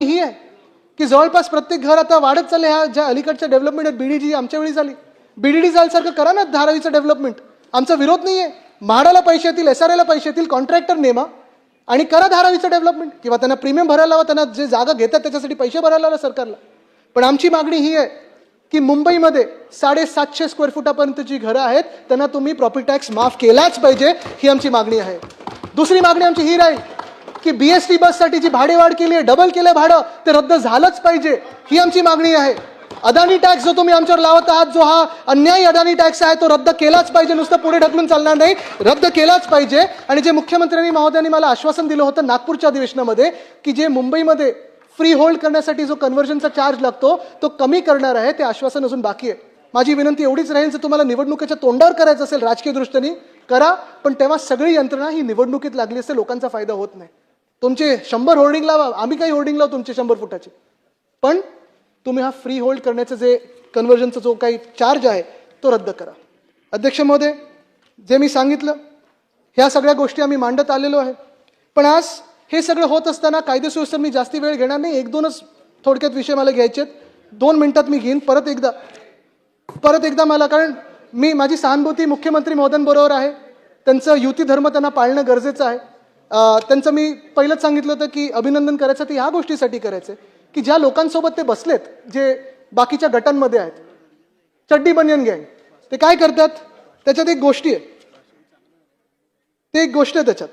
ही आहे. की जवळपास प्रत्येक घर आता वाढत चालले ह्या ज्या अलीकडच्या डेव्हलपमेंट आहेत बीडीजी आमच्या वेळी झाली. बीडीडी झाल्यासारखं करा ना धारावीचं डेव्हलपमेंट आमचा विरोध नाही आहे म्हाडाला पैसे येतील एस आर एला पैसे येतील कॉन्ट्रॅक्टर नेमा आणि करा धारावीचं डेव्हलपमेंट किंवा त्यांना प्रीमियम भरायला हवा त्यांना जे जागा घेतात त्याच्यासाठी पैसे भरायला हवा सरकारला. पण आमची मागणी ही आहे की मुंबईमध्ये साडेसातशे स्क्वेअर फुटापर्यंत जी घरं आहेत. त्यांना तुम्ही प्रॉपर्टी टॅक्स माफ केलाच पाहिजे ही आमची मागणी आहे. दुसरी मागणी आमची ही राहील की बीएसटी बससाठी जी भाडेवाढ केली आहे डबल केलं भाडं ते रद्द झालंच पाहिजे. ही आमची मागणी आहे. अदानी टॅक्स जो तुम्ही आमच्यावर लावत आहात जो हा अन्यायी अदानी टॅक्स आहे तो रद्द केलाच पाहिजे. नुसतं पुढे ढकलून चालणार नाही. रद्द केलाच पाहिजे. आणि जे मुख्यमंत्र्यांनी महोदयांनी मला आश्वासन दिलं होतं नागपूरच्या अधिवेशनामध्ये की जे मुंबईमध्ये फ्री होल्ड करण्यासाठी जो कन्व्हर्जनचा चार्ज लागतो तो कमी करणार आहे ते आश्वासन अजून बाकी आहे. माझी विनंती एवढीच राहील जर तुम्हाला निवडणुकीच्या तोंडावर करायचं असेल राजकीय दृष्टीने करा. पण तेव्हा सगळी यंत्रणा ही निवडणुकीत लागली असते लोकांचा फायदा होत नाही. तुमचे शंभर होर्डिंग लावा आम्ही काही होर्डिंग लावू तुमचे शंभर फुटाचे. पण तुम्ही हा फ्री होल्ड करण्याचं जे कन्व्हर्जनचा जो काही चार्ज आहे तो रद्द करा. अध्यक्ष महोदय जे मी सांगितलं ह्या सगळ्या गोष्टी आम्ही मांडत आलेलो आहे. पण आज हे सगळं होत असताना कायदे सुव्यवस्था मी जास्ती वेळ घेणार नाही. एक दोनच थोडक्यात विषय मला घ्यायचे आहेत दोन मिनटात मी घेईन. परत एकदा परत एकदा मला कारण मी माझी सहानुभूती मुख्यमंत्री महोदयांबरोबर आहे. त्यांचं युती धर्म त्यांना पाळणं गरजेचं आहे. त्यांचं मी पहिलंच सांगितलं होतं की अभिनंदन करायचं ते ह्या गोष्टीसाठी करायचं की ज्या लोकांसोबत ते बसलेत जे बाकीच्या गटांमध्ये आहेत. चड्डी बनियन गँग ते काय करतात? त्याच्यात एक गोष्टी आहे ते एक गोष्ट आहे त्याच्यात.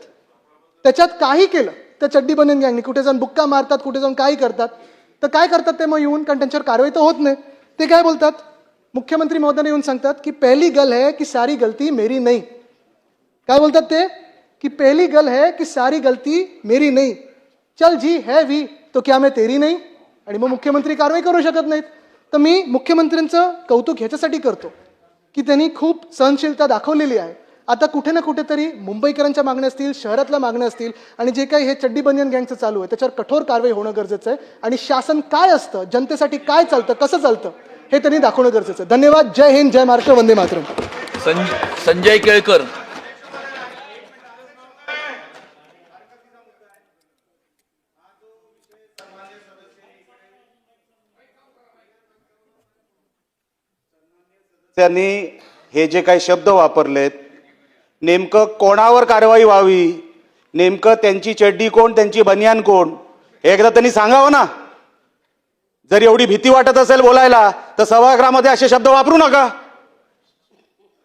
त्याच्यात काही केलं त्या चड्डी बनियन गँगने. कुठे जाऊन बुक्का मारतात कुठे जाऊन काही करतात. तर काय करतात ते मग येऊन कारण त्यांच्यावर कारवाई तर होत नाही. ते काय बोलतात? मुख्यमंत्री महोदयाने येऊन सांगतात की पहिली गल है की सारी गलती मेरी नाही. काय बोलतात ते? की पहली गल है की सारी गलती मेरी नहीं। चल जी है वी तो क्या मैं तेरी नाही? आणि मग मुख्यमंत्री कारवाई करू शकत नाहीत। तर मी मुख्यमंत्र्यांचं कौतुक ह्याच्यासाठी करतो की त्यांनी खूप सहनशीलता दाखवलेली आहे. आता कुठे ना कुठेतरी मुंबईकरांच्या मागण्या असतील शहरातल्या मागण्या असतील आणि जे काही हे चड्डी बनियन गँगचं चालू आहे त्याच्यावर कठोर कारवाई होणं गरजेचं आहे. आणि शासन काय असतं जनतेसाठी काय चालतं कसं चालतं हे त्यांनी दाखवणं गरजेचं आहे. धन्यवाद. जय हिंद जय महाराष्ट्र वंदे मातरम. संजय केळकर. त्यांनी हे जे काही शब्द वापरलेत नेमकं कोणावर कारवाई व्हावी नेमकं त्यांची चड्डी कोण त्यांची बनियान कोण हे एकदा त्यांनी सांगावं ना? जर एवढी भीती वाटत असेल बोलायला तर सभागृहामध्ये असे शब्द वापरू नका.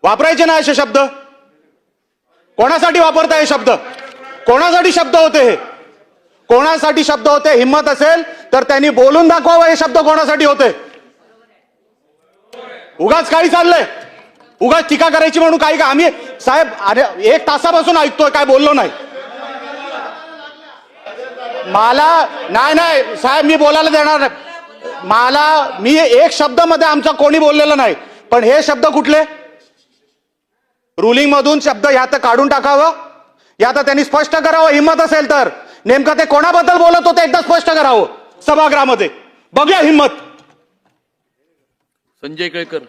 वापरायचे ना असे शब्द? कोणासाठी वापरता हे शब्द? कोणासाठी शब्द होते हे? कोणासाठी शब्द होते? हिंमत असेल तर त्यांनी बोलून दाखवावं हे शब्द कोणासाठी होते? उगाच काही चाललंय? उगाच टीका करायची म्हणून काही का आम्ही साहेब अरे एक तासापासून ऐकतोय काय बोललो नाही. मला नाही नाही साहेब मी बोलायला देणार नाही. मला मी एक शब्दमध्ये आमचा कोणी बोललेलं नाही. पण हे शब्द कुठले? रुलिंग मधून शब्द ह्या तर काढून टाकावं. या तर त्यांनी स्पष्ट करावं. हिंमत असेल तर. नेमकं ते कोणाबद्दल बोलत होते एकदा स्पष्ट करावं सभागृहामध्ये. बघूया हिंमत. संजय केळकर.